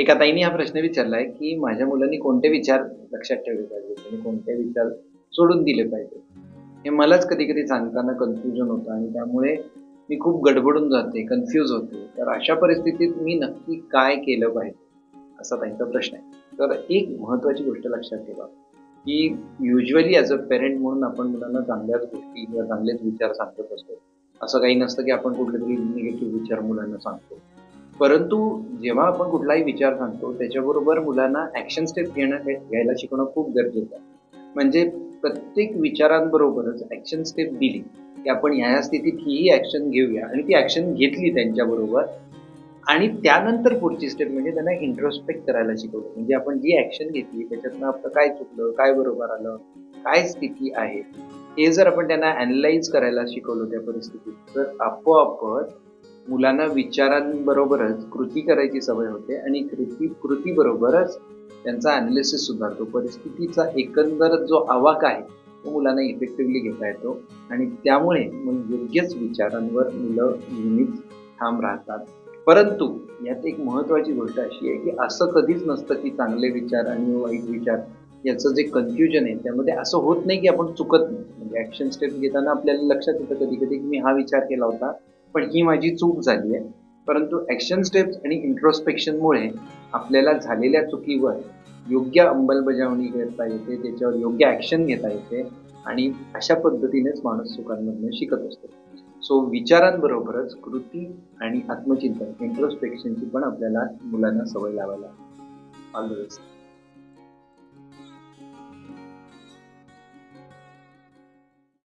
एका ताईने हा प्रश्न विचारलाय की माझ्या मुलांनी कोणते विचार लक्षात ठेवले पाहिजे आणि कोणते विचार सोडून दिले पाहिजे हे मलाच कधी कधी सांगताना कन्फ्युजन होतं आणि त्यामुळे मी खूप गडबडून जाते कन्फ्यूज होते. तर अशा परिस्थितीत मी नक्की काय केलं पाहिजे? असा त्यांचा प्रश्न आहे. तर एक महत्त्वाची गोष्ट लक्षात ठेवा की युजली ॲज अ पेरेंट म्हणून आपण मुलांना चांगल्याच गोष्टी किंवा चांगलेच विचार सांगत असतो. असं काही नसतं की आपण कुठले तरी निगेटिव्ह विचार मुलांना सांगतो. परंतु जेव्हा आपण कुठलाही विचार सांगतो त्याच्याबरोबर मुलांना ॲक्शन स्टेप घेणं हे- घ्यायला शिकणं खूप गरजेचं आहे. म्हणजे प्रत्येक विचारांबरोबरच ॲक्शन स्टेप दिली की आपण ह्या स्थितीत ही ॲक्शन घेऊया आणि ती ॲक्शन घेतली त्यांच्याबरोबर आणि त्यानंतर पुढची स्टेप म्हणजे त्यांना इंट्रोस्पेक्ट करायला शिकवलं. म्हणजे आपण जी ॲक्शन घेतली त्याच्यातनं आपलं काय चुकलं काय बरोबर आलं काय स्थिती आहे हे जर आपण त्यांना अॅनलाइज करायला शिकवलं त्या परिस्थितीत तर आपोआपच मुलांना विचारांबरोबरच कृती करायची सवय होते आणि कृती कृतीबरोबरच त्यांचा अनालिसिस सुधारतो परिस्थितीचा एकंदर जो आवाक आहे तो मुलांना इफेक्टिव्हली घेता येतो. आणि त्यामुळे मग योग्यच विचारांवर मुलं नेहमीच ठाम राहतात. परंतु यात एक महत्त्वाची गोष्ट अशी आहे की असं कधीच नसतं की चांगले विचार आणि वाईट विचार याचं जे कन्फ्युजन आहे त्यामध्ये असं होत नाही की आपण चुकत नाही. म्हणजे ॲक्शन स्टेप घेताना आपल्याला लक्षात येतं कधी कधी की मी हा विचार केला होता. पण ही माझी चूक झाली आहे परंतु ॲक्शन स्टेप्स आणि इंट्रोस्पेक्शनमुळे आपल्याला झालेल्या चुकीवर योग्य अंमलबजावणी करता येते त्याच्यावर योग्य ॲक्शन घेता येते आणि अशा पद्धतीनेच माणूस चुकांमधनं शिकत असतो. सो विचारांबरोबरच कृती आणि आत्मचिंतन इंट्रोस्पेक्शनची पण आपल्याला मुलांना सवय लावायला ऑल द बेस्ट